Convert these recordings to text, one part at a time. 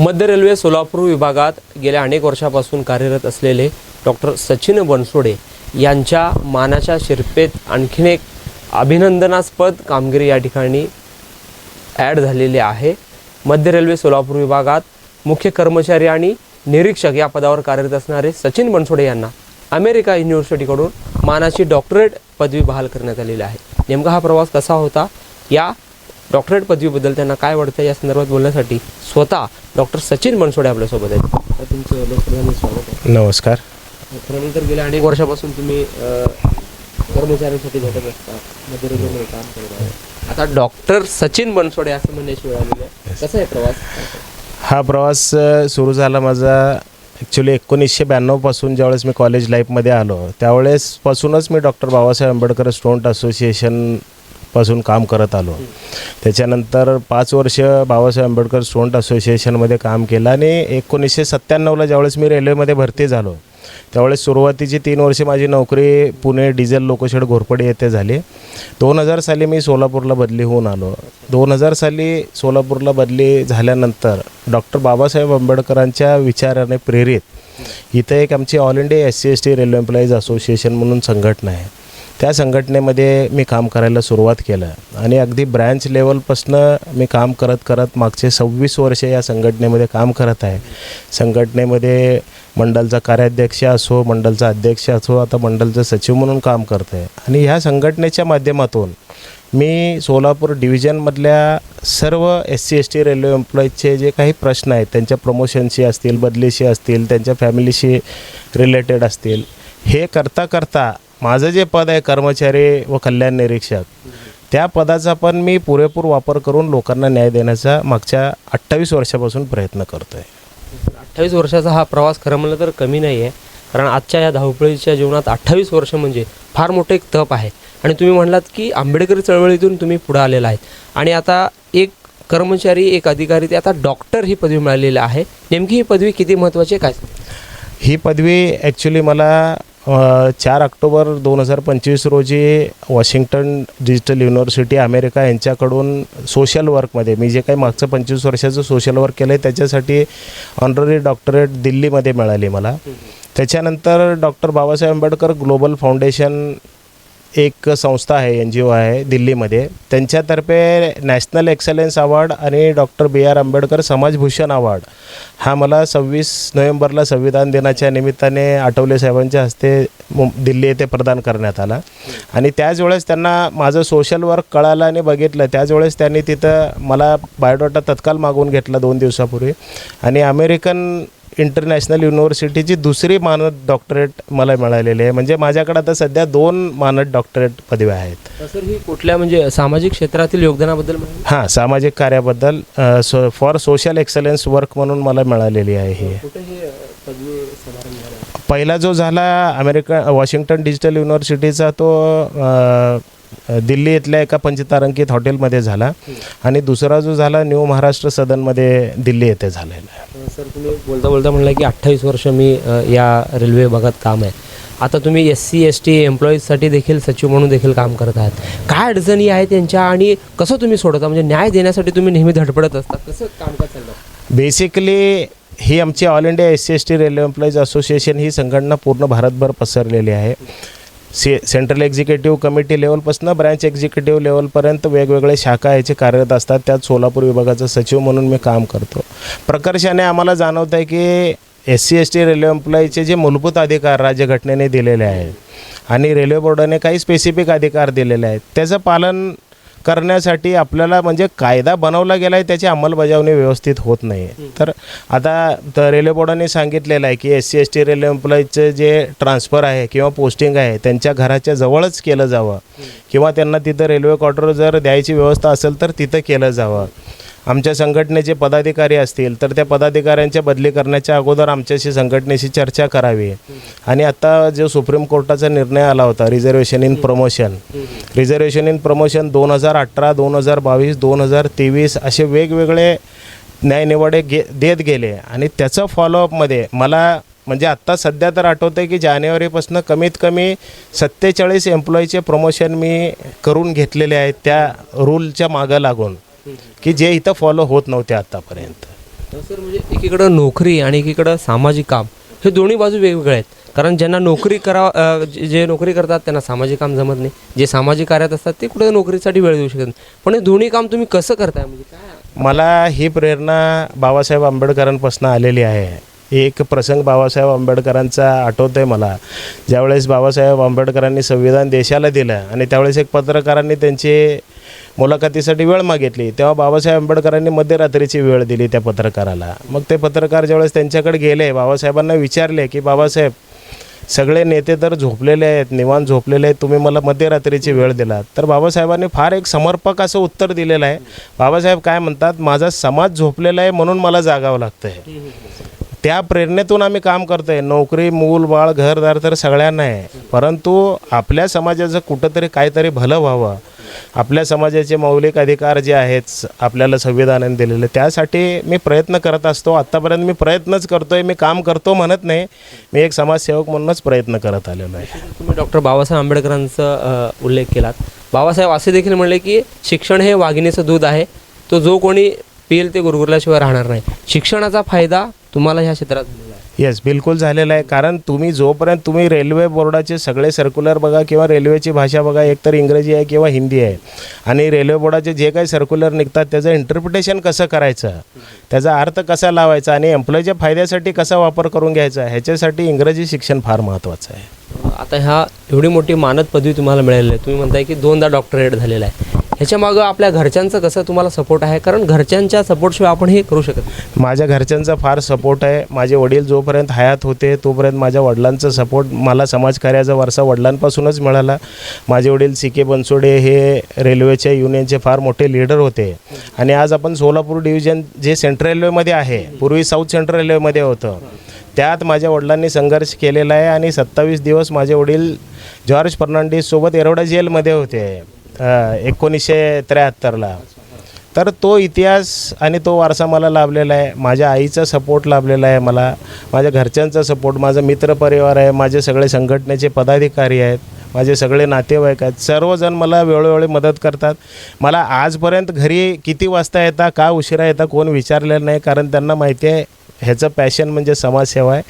मध्य रेल्वे सोलापूर विभागात गेल्या अनेक वर्षापासून कार्यरत असलेले डॉक्टर सचिन बनसोडे यांच्या मानाच्या शिरपेत आणखीन एक अभिनंदनास्पद कामगिरी या ठिकाणी ॲड झालेली आहे. मध्य रेल्वे सोलापूर विभागात मुख्य कर्मचारी आणि निरीक्षक या पदावर कार्यरत असणारे सचिन बनसोडे यांना अमेरिका युनिव्हर्सिटीकडून मानाची डॉक्टरेट पदवी बहाल करण्यात आलेली आहे. नेमका हा प्रवास कसा होता? या डॉक्टरेट पदवीबद्दल त्यांना काय वाटतं या संदर्भात बोलण्यासाठी स्वतः डॉक्टर सचिन बनसोडे आपल्यासोबत आहेत. तुमचं लोकसभेमध्ये स्वागत आहे. नमस्कार. खऱ्यानंतर गेल्या अनेक वर्षापासून तुम्ही कर्मचाऱ्यांसाठी झटत मध्य रेल्वेमध्ये काम करत आहे. आता डॉक्टर सचिन बनसोडे असं म्हणण्याची वेळ आलेली आहे. कसा आहे प्रवास? हा प्रवास सुरू झाला माझा ॲक्च्युली एकोणीसशे ब्याण्णवपासून ज्यावेळेस मी कॉलेज लाईफमध्ये आलो त्यावेळेसपासूनच मी doctor Babasaheb Ambedkar student association पासून काम करत आलो. त्याच्यानंतर पाच वर्ष बाबासाहेब आंबेडकर स्टुडंट असोसिएशनमध्ये काम केलं आणि एकोणीसशे सत्त्याण्णवला ज्यावेळेस मी रेल्वेमध्ये भरती झालो त्यावेळेस सुरुवातीची तीन वर्षे माझी नोकरी पुणे डिझेल लोकोशेड घोरपडे येथे झाली. दोन हजार साली मी सोलापूरला बदली होऊन आलो. दोन हजार साली सोलापूरला बदली झाल्यानंतर डॉक्टर बाबासाहेब आंबेडकरांच्या विचाराने प्रेरित इथं एक आमची all India S C S T railway employees association म्हणून संघटना आहे. त्या संघटनेमध्ये मी काम करायला सुरुवात केलं. आणि अगदी ब्रँच लेवलपासनं मी काम करत करत मागचे सव्वीस वर्ष या संघटनेमध्ये काम करत आहे. संघटनेमध्ये मंडलचा कार्याध्यक्ष असो मंडलचा अध्यक्ष असो आता मंडलचा सचिव म्हणून काम करत आहे आणि ह्या संघटनेच्या माध्यमातून मी सोलापूर डिव्हिजनमधल्या सर्व S C S T railway एम्प्लॉईजचे जे काही प्रश्न आहेत त्यांच्या प्रमोशनशी असतील बदलीशी असतील त्यांच्या फॅमिलीशी रिलेटेड असतील हे करता करता माझं जे पद आहे कर्मचारी व कल्याण निरीक्षक त्या पदाचा पण मी पुरेपूर वापर करून लोकांना न्याय देण्याचा मागच्या अठ्ठावीस वर्षापासून प्रयत्न करतो आहे अठ्ठावीस वर्षाचा हा प्रवास खरं म्हणलं तर कमी नाही आहे. कारण आजच्या या धावपळीच्या जीवनात अठ्ठावीस वर्ष म्हणजे फार मोठं एक तप आहे. आणि तुम्ही म्हणलात की आंबेडकरी चळवळीतून तुम्ही पुढे आलेला आहेत आणि आता एक कर्मचारी एक अधिकारी ते आता डॉक्टर ही पदवी मिळालेली आहे. नेमकी ही पदवी किती महत्त्वाची आहे काय? ही पदवी ॲक्च्युली मला चार ऑक्टोबर दोन हजार पंचवीस रोजी वॉशिंग्टन डिजिटल युनिव्हर्सिटी अमेरिका यांच्याकडून सोशल वर्कमध्ये मी जे काही मागचं पंचवीस वर्षाचं सोशल वर्क केलं आहे त्याच्यासाठी ऑनररी डॉक्टरेट दिल्लीमध्ये मिळाली मला. त्याच्यानंतर doctor Babasaheb Ambedkar global foundation एक संस्था आहे एन जी ओ आहे दिल्लीमध्ये. त्यांच्यातर्फे नॅशनल एक्सलन्स अवॉर्ड आणि doctor B R Ambedkar समाजभूषण award. हा मला सव्वीस नोव्हेंबरला संविधान दिनाच्या निमित्ताने आठवले साहेबांच्या हस्ते मु दिल्ली येथे प्रदान करण्यात आला. आणि त्याच वेळेस त्यांना माझं सोशल वर्क कळालं आणि बघितलं. त्याच वेळेस त्यांनी तिथं मला बायोडाटा तत्काल मागवून घेतला दोन दिवसापूर्वी. आणि अमेरिकन इंटरनॅशनल युनिव्हर्सिटीची दुसरी मानद डॉक्टरेट मला मिळालेली आहे. म्हणजे माझ्याकडे आता सध्या दोन मानद डॉक्टरेट पदव्या आहेत. सर ही कुठल्या म्हणजे सामाजिक क्षेत्रातील योगदानाबद्दल? हां सामाजिक कार्याबद्दल so for social excellence work म्हणून मला मिळालेली आहे ही. हे पहिला जो झाला अमेरिका वॉशिंग्टन डिजिटल युनिव्हर्सिटीचा तो दिल्ली इथल्या एका पंचतारांकित हॉटेलमध्ये झाला. आणि दुसरा जो झाला न्यू महाराष्ट्र सदनमध्ये दिल्ली येथे झालेला आहे. सर तुम्ही बोलता बोलता म्हणलं की अठ्ठावीस वर्ष मी या रेल्वे विभागात काम आहे. आता तुम्ही एस सी एस टी एम्प्लॉईजसाठी देखील सचिव म्हणून देखील काम करत आहात. काय अडचणी आहेत त्यांच्या आणि कसं तुम्ही सोडता म्हणजे न्याय देण्यासाठी तुम्ही नेहमी धडपडत असता. कसं कामकाज चाललं? बेसिकली ही आमची all India S C S T railway employees association ही संघटना पूर्ण भारतभर पसरलेली आहे. से सेंट्रल एक्झिक्युटिव्ह कमिटी लेवलपासून ब्रँच एक्झिक्युटिव्ह लेवलपर्यंत वेगवेगळे शाखा याचे कार्यरत असतात. त्यात सोलापूर विभागाचा सचिव म्हणून मी काम करतो. प्रकर्षाने आम्हाला जाणवत आहे की S C S T railway एम्प्लॉईचे जे मूलभूत अधिकार राज्यघटनेने दिलेले आहेत आणि रेल्वे बोर्डाने काही स्पेसिफिक अधिकार दिलेले आहेत त्याचं पालन करण्यासाठी आपल्याला म्हणजे कायदा बनवला गेला आहे त्याची अंमलबजावणी व्यवस्थित होत नाही तर आता तर रेल्वे बोर्डाने सांगितलेलं आहे की S C S T railway एम्प्लॉईचं जे ट्रान्सफर आहे किंवा पोस्टिंग आहे त्यांच्या घराच्या जवळच केलं जावं. किंवा त्यांना तिथं रेल्वे क्वार्टर जर द्यायची व्यवस्था असेल तर तिथं केलं जावं. आमच्या संघटनेचे पदाधिकारी असतील तर त्या पदाधिकाऱ्यांच्या बदली करण्याच्या अगोदर आमच्याशी संघटनेशी चर्चा करावी. आणि आता जो सुप्रीम कोर्टाचा निर्णय आला होता reservation in promotion reservation in promotion दोन हजार अठरा दोन हजार बावीस दोन हजार तेवीस असे वेगवेगळे न्यायनिवाडे गे देत गेले. आणि त्याचं फॉलोअपमध्ये मला म्हणजे आत्ता सध्या तर आठवतं आहे की जानेवारीपासून कमीत कमी सत्तेचाळीस एम्प्लॉईचे प्रमोशन मी करून घेतलेले आहेत त्या रूलच्या मागं लागून. की जे इथं फॉलो होत नव्हते आत्तापर्यंत सर म्हणजे एकीकडं नोकरी आणि एकीकडं सामाजिक काम हे दोन्ही बाजू वेगवेगळे आहेत. कारण ज्यांना नोकरी करा जे जे नोकरी करतात त्यांना सामाजिक काम जमत नाही. जे सामाजिक कार्यात असतात ते कुठे नोकरीसाठी वेळ देऊ शकत नाही. पण हे दोन्ही काम तुम्ही कसं करताय? म्हणजे काय मला ही प्रेरणा बाबासाहेब आंबेडकरांपासून आलेली आहे. एक प्रसंग बाबासाहेब आंबेडकरांचा आठवतो आहे मला. ज्यावेळेस बाबासाहेब आंबेडकरांनी संविधान देशाला दिलं आणि त्यावेळेस एक पत्रकारांनी त्यांची मुलाखतीसाठी वेळ मागितली तेव्हा बाबासाहेब आंबेडकरांनी मध्यरात्रीची वेळ दिली त्या पत्रकाराला. मग ते पत्रकार ज्यावेळेस त्यांच्याकडे गेले बाबासाहेबांना विचारले की बाबासाहेब सगळे नेते तर झोपलेले आहेत निवांत झोपलेले आहेत तुम्ही मला मध्यरात्रीची वेळ दिलात. तर बाबासाहेबांनी फार एक समर्पक असं उत्तर दिलेलं आहे. बाबासाहेब काय म्हणतात माझा समाज झोपलेला आहे म्हणून मला जागावं लागतं आहे त्या प्रेरणेतून आम्ही काम करतो आहे नोकरी मूल बाळ घरदार तर सगळ्यांना आहे. परंतु आपल्या समाजाचं कुठंतरी काहीतरी भलं व्हावं. आपल्या समाजाचे मौलिक अधिकार जे आहेत आपल्याला संविधानाने दिलेले त्यासाठी मी प्रयत्न करत असतो. आत्तापर्यंत मी प्रयत्नच करतो आहे मी काम करतो म्हणत नाही. मी एक समाजसेवक म्हणूनच प्रयत्न करत आलेलो आहे. तुम्ही डॉक्टर बाबासाहेब आंबेडकरांचा उल्लेख केलात. बाबासाहेब असे देखील म्हणले की शिक्षण हे वाघिणीचं दूध आहे. तो जो कोणी पिईल ते गुरगुरल्याशिवाय राहणार नाही. शिक्षणाचा फायदा तुम्हाला ह्या क्षेत्रात येस बिलकुल झालेलं आहे. कारण तुम्ही जोपर्यंत तुम्ही रेल्वे बोर्डाचे सगळे सर्क्युलर बघा किंवा रेल्वेची भाषा बघा एकतर इंग्रजी आहे किंवा हिंदी आहे आणि रेल्वे बोर्डाचे जे काही सर्क्युलर निघतात त्याचं इंटरप्रिटेशन कसं करायचं? त्याचा अर्थ कसा लावायचा? आणि एम्प्लॉईच्या फायद्यासाठी कसा वापर करून घ्यायचा? ह्याच्यासाठी इंग्रजी शिक्षण फार महत्त्वाचं आहे. आता ह्या एवढी मोठी मानद पदवी तुम्हाला मिळालेली आहे. तुम्ही म्हणताय की दोनदा डॉक्टरेट झालेला आहे. ह्याच्यामागं आपल्या घरच्यांचं कसं तुम्हाला सपोर्ट आहे? कारण घरच्यांच्या सपोर्टशिवाय आपण हे करू शकत माझ्या घरच्यांचा फार सपोर्ट आहे. माझे वडील जोपर्यंत हयात होते तोपर्यंत माझ्या वडिलांचा सपोर्ट मला समाजकार्याचा वारसा वडिलांपासूनच मिळाला. माझे वडील सी के बनसोडे हे रेल्वेच्या युनियनचे फार मोठे लीडर होते. आणि आज आपण सोलापूर डिव्हिजन जे सेंट्रल रेल्वेमध्ये आहे पूर्वी साऊथ सेंट्रल रेल्वेमध्ये होतं. त्यात माझ्या वडिलांनी संघर्ष केलेला आहे आणि सत्तावीस दिवस माझे वडील जॉर्ज फर्नांडिससोबत एरोडा जेलमध्ये होते. एकोणीसशे त्र्याहत्तरला. तर तो इतिहास आणि तो वारसा मला लाभलेला आहे. माझ्या आईचा सपोर्ट लाभलेला आहे मला. माझ्या घरच्यांचा सपोर्ट माझा मित्रपरिवार आहे माझे सगळे संघटनेचे पदाधिकारी आहेत माझे सगळे नातेवाईक आहेत. सर्वजण मला वेळोवेळी मदत करतात. मला आजपर्यंत घरी किती वाजता येता का उशिरा येता कोण विचारलेलं नाही कारण त्यांना माहिती आहे ह्याचं पॅशन म्हणजे समाजसेवा आहे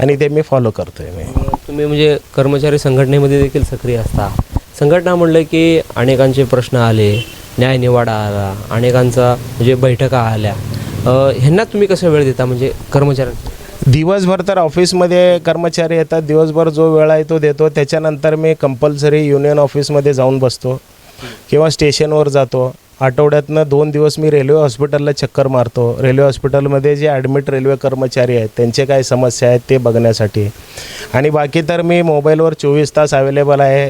आणि ते मी फॉलो करतो आहे मी. तुम्ही म्हणजे कर्मचारी संघटनेमध्ये देखील सक्रिय असता. संघटना म्हणलं की अनेकांचे प्रश्न आले न्यायनिवाडा आला अनेकांचा म्हणजे बैठका आल्या ह्यांना तुम्ही कसं वेळ देता म्हणजे कर्मचाऱ्यांना? दिवसभर तर ऑफिसमध्ये कर्मचारी येतात दिवसभर जो वेळ आहे तो देतो. त्याच्यानंतर मी कंपल्सरी युनियन ऑफिसमध्ये जाऊन बसतो किंवा स्टेशनवर जातो. आठवड्यातनं दोन दिवस मी रेल्वे हॉस्पिटलला चक्कर मारतो. रेल्वे हॉस्पिटलमध्ये जे ॲडमिट रेल्वे कर्मचारी आहेत त्यांचे काय समस्या आहेत ते बघण्यासाठी. आणि बाकी तर मी मोबाईलवर चोवीस तास अवेलेबल आहे.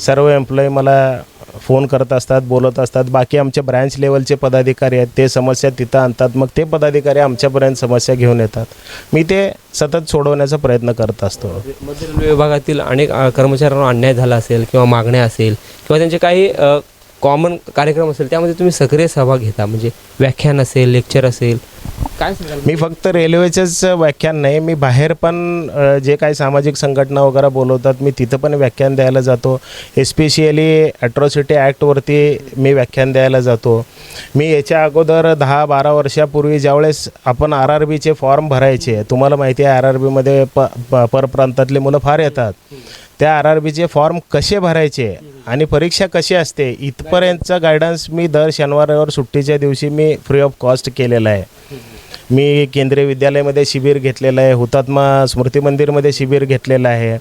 सर्व एम्प्लॉई मला फोन करत असतात बोलत असतात. बाकी आमच्या ब्रँच लेवलचे पदाधिकारी आहेत ते समस्या तिथं आणतात. मग ते पदाधिकारी आमच्यापर्यंत समस्या घेऊन येतात. मी ते सतत सोडवण्याचा प्रयत्न करत असतो. मध्य रेल्वे विभागातील अनेक कर्मचाऱ्यांना अन्याय झाला असेल किंवा मागण्या असेल किंवा त्यांचे काही कॉमन कार्यक्रम असेल त्यामध्ये तुम्ही सक्रिय सहभाग घेता. म्हणजे व्याख्यान असेल लेक्चर असेल. काय मी फक्त रेल्वेचेच व्याख्यान नाही मी बाहेर पण जे काही सामाजिक संघटना वगैरे बोलवतात मी तिथं पण व्याख्यान द्यायला जातो. एस्पेशियली ॲट्रॉसिटी ॲक्टवरती मी व्याख्यान द्यायला जातो. मी याच्या अगोदर दहा बारा वर्षापूर्वी ज्यावेळेस आपण आर आर बीचे फॉर्म भरायचे तुम्हाला माहिती आहे आर आर बीमध्ये प प परप्रांतातले मुलं फार येतात. त्या आर आर बीचे फॉर्म कसे भरायचे आणि परीक्षा कशी असते इथपर्यंतचा गायडन्स मी दर शनिवारावर सुट्टीच्या दिवशी मी फ्री ऑफ कॉस्ट केलेला आहे. मी केंद्रीय विद्यालयामध्ये शिबिर घेतलेलं आहे हुतात्मा स्मृती मंदिरमध्ये शिबिर घेतलेलं आहे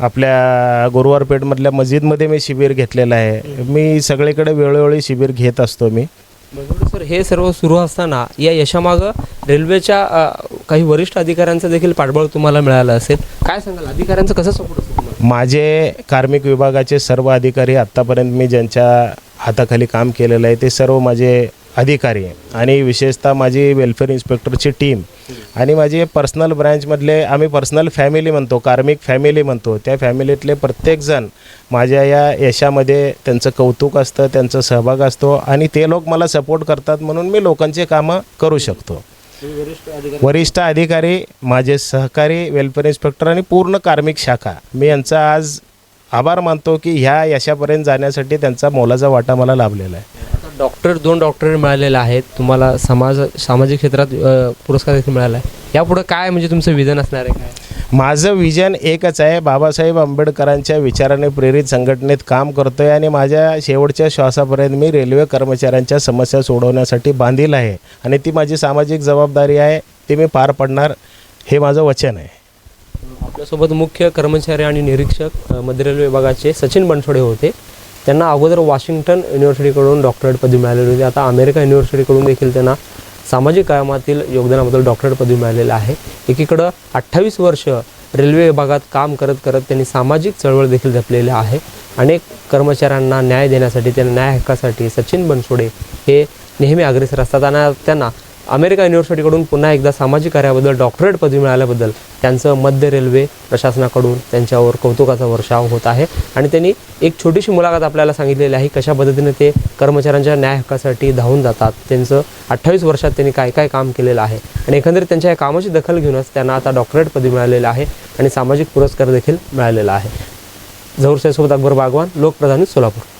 आपल्या गुरुवारपेठमधल्या मस्जिदमध्ये मी शिबिर घेतलेलं आहे. मी सगळीकडे वेळोवेळी शिबिर घेत असतो मी. बरोबर सर. हे सर्व सुरू असताना या यशामागं रेल्वेच्या काही वरिष्ठ अधिकाऱ्यांचं देखील पाठबळ तुम्हाला मिळालं असेल. काय सांगाल? अधिकाऱ्यांचं कसं सपोर्ट माझे कार्मिक विभागाचे सर्व अधिकारी आत्तापर्यंत मी ज्यांच्या हाताखाली काम केलेलं आहे ते सर्व माझे अधिकारी आहे. आणि विशेषतः माझी वेलफेअर इन्स्पेक्टरची टीम आणि माझे पर्सनल ब्रँचमधले आम्ही पर्सनल फॅमिली म्हणतो कार्मिक फॅमिली म्हणतो. त्या फॅमिलीतले प्रत्येकजण माझ्या या यशामध्ये त्यांचं कौतुक असतं त्यांचा सहभाग असतो. आणि ते लोक मला सपोर्ट करतात म्हणून मी लोकांचे कामं करू शकतो. वरिष्ठ अधिकारी माझे सहकारी वेलफेअर इन्स्पेक्टर आणि पूर्ण कार्मिक शाखा. मी यांचा आज आभार मानतो की ह्या यशापर्यंत जाण्यासाठी त्यांचा मोलाचा वाटा मला लाभलेला आहे. डॉक्टर दोन डॉक्टर मिळालेले आहेत. तुम्हाला समाज सामाजिक क्षेत्रात पुरस्कार देखील मिळाला आहे यापुढे काय म्हणजे तुमचं विधान असणार आहे काय? माझं विजन एकच आहे. बाबासाहेब आंबेडकरांच्या विचाराने प्रेरित संघटनेत काम करतो आहे आणि माझ्या शेवटच्या श्वासापर्यंत मी रेल्वे कर्मचाऱ्यांच्या समस्या सोडवण्यासाठी बांधील आहे आणि ती माझी सामाजिक जबाबदारी आहे. ती मी पार पडणार हे माझं वचन आहे. आपल्यासोबत मुख्य कर्मचारी आणि निरीक्षक मध्य रेल्वे विभागाचे सचिन बनसोडे होते. त्यांना अगोदर वॉशिंग्टन युनिव्हर्सिटीकडून डॉक्टरेट पदवी मिळालेली होती. आता अमेरिका युनिव्हर्सिटीकडून देखील त्यांना सामाजिक कामातील योगदानाबद्दल डॉक्टरेट पदवी मिळालेलं आहे. एकीकडं अठ्ठावीस वर्ष रेल्वे विभागात काम करत करत त्यांनी सामाजिक चळवळ देखील जपलेली आहे. अनेक कर्मचाऱ्यांना न्याय देण्यासाठी त्यांना न्याय हक्कासाठी सचिन बनसोडे हे नेहमी अग्रेसर असतात. आणि त्यांना अमेरिका युनिव्हर्सिटीकडून पुन्हा एकदा सामाजिक कार्याबद्दल डॉक्टरेट पदवी मिळाल्याबद्दल त्यांचं मध्य रेल्वे प्रशासनाकडून त्यांच्यावर कौतुकाचा वर्षाव होत आहे. आणि त्यांनी एक छोटीशी मुलाखत आपल्याला सांगितलेली आहे कशा पद्धतीने ते कर्मचाऱ्यांच्या न्याय हक्कासाठी धावून जातात. त्यांचं अठ्ठावीस वर्षात त्यांनी काय काय काम केलेलं आहे. आणि एकंदरीत त्यांच्या या कामाची दखल घेऊनच त्यांना आता डॉक्टरेट पदवी मिळालेलं आहे आणि सामाजिक पुरस्कार देखील मिळालेला आहे. झहूर अकबर बागवान लोकप्रधानी सोलापूर.